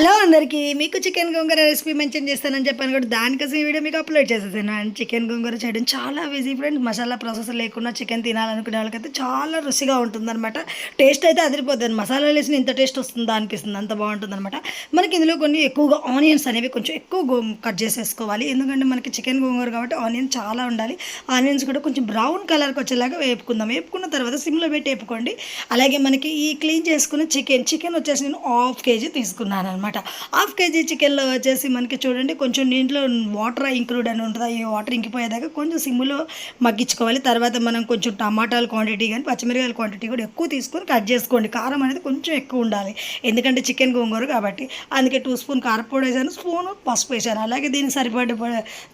Hello అందరికీ మీకు chicken గోంగూర recipe mention చేస్తానని చెప్పాను కూడా దానికోసం ఈ వీడియో మీకు అప్లోడ్ చేసేసాను. అండ్ చికెన్ గోంగూర చేయడం చాలా ఈజీ ఫ్రెండ్స్ మసాలా ప్రాసెస్ లేకుండా చికెన్ తినాలనుకునే వాళ్ళకైతే చాలా రుచిగా ఉంటుందన్నమాట. టేస్ట్ అయితే అదిరిపోతుంది మసాలా వేసిన ఇంత టేస్ట్ వస్తుందా అనిపిస్తుంది. అంత బాగుంటుందన్నమాట. మనకి ఇందులో కొన్ని ఎక్కువగా ఆనియన్స్ అనేవి కొంచెం ఎక్కువ కట్ చేసేసుకోవాలి. ఎందుకంటే మనకి చికెన్ గోంగూర కాబట్టి ఆనియన్ చాలా ఉండాలి. ఆనియన్స్ కూడా కొంచెం బ్రౌన్ కలర్కి వచ్చేలాగా వేపుకుందాం. వేపుకున్న తర్వాత సిమ్లో పెట్టి వేపుకోండి. అలాగే మనకి ఈ క్లీన్ చేసుకున్న చికెన్ చికెన్ వచ్చేసి నేను హాఫ్ కేజీ తీసుకున్నాను అనమాట హాఫ్ కేజీ చికెన్లో వచ్చేసి మనకి చూడండి కొంచెం దీంట్లో వాటర్ ఇంక్లూడ్ అని ఉంటుంది. ఈ వాటర్ ఇంకిపోయేదాకా కొంచెం సిమ్లో మగ్గించుకోవాలి. తర్వాత మనం కొంచెం టమాటాల క్వాంటిటీ కానీ పచ్చిమిరకాయల క్వాంటిటీ కూడా ఎక్కువ తీసుకొని కట్ చేసుకోండి. కారం అనేది కొంచెం ఎక్కువ ఉండాలి. ఎందుకంటే చికెన్ గోంగూర కాబట్టి. అందుకే టూ స్పూన్ కారపొడి వేసాను స్పూన్ పసుపు వేసాను. అలాగే దీనికి సరిపడ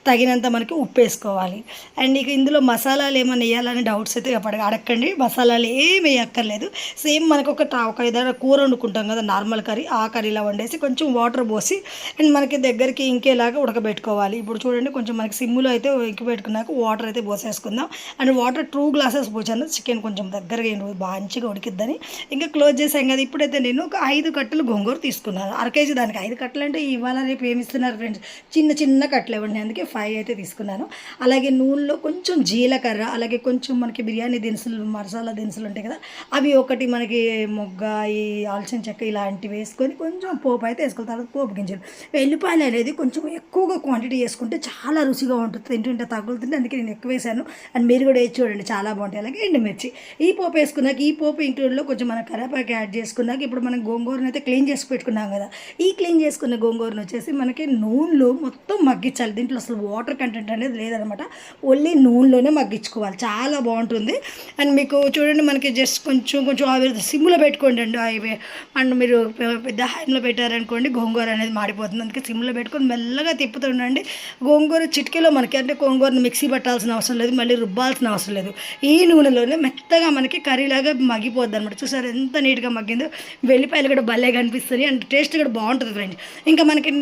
తగినంత మనకి ఉప్పు వేసుకోవాలి. అండ్ ఇక ఇందులో మసాలాలు ఏమైనా వేయాలని డౌట్స్ అయితే అప్పటికి అడగండి మసాలాలు ఏమి వేయక్కర్లేదు. సేమ్ మనకు ఒక ఒక ఏదైనా కూర వండుకుంటాం కదా నార్మల్ కర్రీ ఆ కర్రీలా వండేసి కొంచెం వాటర్ పోసి అండ్ మనకి దగ్గరికి ఇంకేలాగా ఉడకబెట్టుకోవాలి. ఇప్పుడు చూడండి కొంచెం మనకి సిమ్ములో అయితే ఇంకిపెట్టుకున్నాక వాటర్ అయితే పోసేసుకుందాం. అండ్ వాటర్ టూ గ్లాసెస్ పోసాను. చికెన్ కొంచెం దగ్గరగా బాగా మంచిగా ఉడికిద్దని. ఇంకా క్లోజ్ చేసాం కదా ఇప్పుడైతే నేను ఒక ఐదు కట్టలు గోంగూర తీసుకున్నాను. అర కేజీ దానికి ఐదు కట్టలు అంటే ఇవాళ రేపు ఏమి ఇస్తున్నారు ఫ్రెండ్స్ చిన్న చిన్న కట్టలు ఇవ్వండి. అందుకే ఫైవ్ అయితే తీసుకున్నాను. అలాగే నూనెలో కొంచెం జీలకర్ర అలాగే కొంచెం మనకి బిర్యానీ దినుసులు మసాలా దినుసులు ఉంటాయి కదా అవి ఒకటి మనకి మొగ్గ ఈ ఆల్చిన చెక్క ఇలాంటివి వేసుకొని కొంచెం పోపు అయితే వేసుకోవాలి తర్వాత పోపు గింజలు. వెల్లిపాయలు అనేది కొంచెం ఎక్కువగా క్వాంటిటీ వేసుకుంటే చాలా రుచిగా ఉంటుంది. తింటుంటే తగులుతుంది. అందుకే నేను ఎక్కువ వేసాను. అండ్ మీరు కూడా వేసి చూడండి. చాలా బాగుంటాయి. అలాగే ఎండుమిర్చి. ఈ పోపు వేసుకున్నాక ఈ పోపు ఇంట్లో కొంచెం మనం కరేపాకు యాడ్ చేసుకున్నాక ఇప్పుడు మనం గోంగూరను అయితే క్లీన్ చేసి పెట్టుకున్నాం కదా. ఈ క్లీన్ చేసుకున్న గోంగూరను వచ్చేసి మనకి నూనెలో మొత్తం మగ్గించాలి. దీంట్లో అసలు వాటర్ కంటెంట్ అనేది లేదనమాట. ఓన్లీ నూనెలోనే మగ్గించుకోవాలి. చాలా బాగుంటుంది. అండ్ మీకు చూడండి మనకి జస్ట్ కొంచెం కొంచెం ఆవిరి సిమ్లో పెట్టుకోండి అండి. అవి అండ్ మీరు పెద్ద హైన్లో పెట్టారనుకోండి గోంగూర అనేది మాడిపోతుంది. అందుకే సిమ్లో పెట్టుకొని మెల్లగా తిప్పుతుండండి గోంగూర చిటికెలో మనకి అంటే గోంగూరను మిక్సీ పట్టాల్సిన అవసరం లేదు మళ్ళీ రుబ్బాల్సిన అవసరం లేదు. ఈ నూనెలోనే మెత్తగా మనకి కర్రీలాగా మగ్గిపోద్ది అనమాట చూసారు ఎంత నీట్గా మగ్గిందో? వెల్లిపాయలు కూడా భలే కనిపిస్తుంది అండ్ టేస్ట్ కూడా బాగుంటుంది ఫ్రెండ్స్. ఇంకా మనకి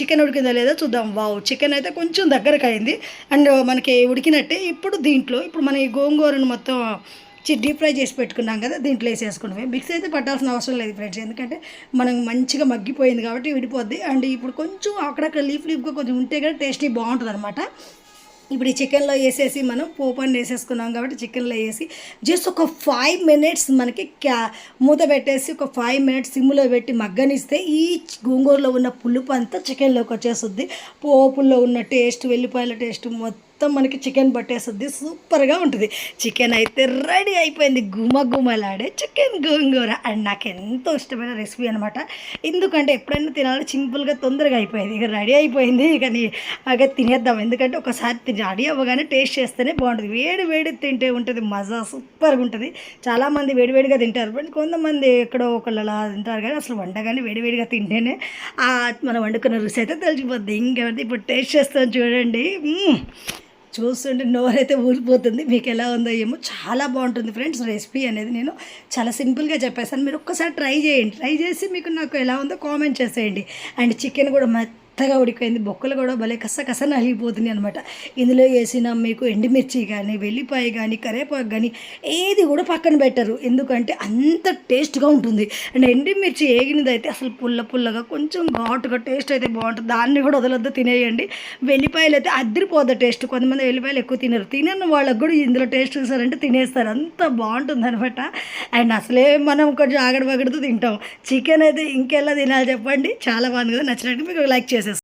చికెన్ ఉడికిందో లేదో చూద్దాం. వావ్ చికెన్ అయితే కొంచెం దగ్గరకు అయింది అండ్ మనకి ఉడికినట్టే ఇప్పుడు దీంట్లో ఇప్పుడు మన ఈ గోంగూరను మొత్తం డీప్ ఫ్రై చేసి పెట్టుకున్నాం కదా దీంట్లో వేసేసుకుంటాం మిక్స్ అయితే పట్టాల్సిన అవసరం లేదు ఫ్రెండ్స్. ఎందుకంటే మనం మంచిగా మగ్గిపోయింది కాబట్టి విడిపోద్ది. అండ్ ఇప్పుడు కొంచెం అక్కడక్కడ లీఫ్ లీఫ్గా కొంచెం ఉంటే కూడా టేస్టీ బాగుంటుంది అనమాట ఇప్పుడు ఈ చికెన్లో వేసేసి మనం పోపని వేసేసుకున్నాం కాబట్టి చికెన్లో వేసి జస్ట్ ఒక ఫైవ్ మినిట్స్ మనకి క్యా మూత పెట్టేసి ఒక ఫైవ్ మినిట్స్ సిమ్లో పెట్టి మగ్గనిస్తే ఈ గోంగూరలో ఉన్న పులుపు అంతా చికెన్లోకి వచ్చేస్తుంది. పోపుల్లో ఉన్న టేస్ట్ వెల్లిపాయల టేస్ట్ మొత్తం మొత్తం మనకి చికెన్ పట్టేస్తుంది. సూపర్గా ఉంటుంది. చికెన్ అయితే రెడీ అయిపోయింది. గుమ గుమలాడే చికెన్ గోంగూర. అండ్ నాకు ఎంతో ఇష్టమైన రెసిపీ అనమాట ఎందుకంటే ఎప్పుడైనా తినాలి సింపుల్గా తొందరగా అయిపోయింది. ఇక రెడీ అయిపోయింది. ఇక నీ తినేద్దాం. ఎందుకంటే ఒకసారి తిని రెడీ అవ్వగానే టేస్ట్ చేస్తేనే బాగుంటుంది. వేడి వేడి తింటే ఉంటుంది. మజా సూపర్గా ఉంటుంది. చాలామంది వేడివేడిగా తింటారు. బట్ కొంతమంది ఎక్కడో ఒకళ్ళు అలా తింటారు. కానీ అసలు వండగానే వేడివేడిగా తింటేనే మనం వండుకున్న రుచి అయితే తెలిసిపోద్ది. ఇంకేమైతే ఇప్పుడు టేస్ట్ చేస్తాం చూడండి. చూస్తుంటే నోరైతే ఊరిపోతుంది. మీకు ఎలా ఉందో ఏమో. చాలా బాగుంటుంది ఫ్రెండ్స్ రెసిపీ అనేది నేను చాలా సింపుల్గా చెప్పేసాను మీరు ఒక్కసారి ట్రై చేయండి. ట్రై చేసి మీకు నాకు ఎలా ఉందో కామెంట్ చేసేయండి. అండ్ చికెన్ కూడా మెత్తగా ఉడికిపోయింది. బొక్కలు కూడా భలే కస కస నలిగిపోతుంది అనమాట ఇందులో వేసిన మీకు ఎండుమిర్చి కానీ వెల్లిపాయ కానీ కరివేపాకు కానీ ఏది కూడా పక్కన పెట్టరు. ఎందుకంటే అంత టేస్ట్గా ఉంటుంది. అండ్ ఎండుమిర్చి ఏగినది అయితే అసలు పుల్ల పుల్లగా కొంచెం ఘాటుగా టేస్ట్ అయితే బాగుంటుంది. దాన్ని కూడా వదలొద్దు తినేయండి. వెల్లిపాయలు అయితే అద్దరిపోద్ది టేస్ట్. కొంతమంది వెల్లిపాయలు ఎక్కువ తినరు. తినని వాళ్ళకు కూడా ఇందులో టేస్ట్ చూసారంటే తినేస్తారు. అంత బాగుంటుంది అనమాట అండ్ అసలే మనం కొంచెం ఆగడ పగడుతూ తింటాం. చికెన్ అయితే ఇంకెలా తినాలి చెప్పండి? చాలా బాగుంది కదా. నచ్చినట్టు మీకు లైక్ చేసేయండి.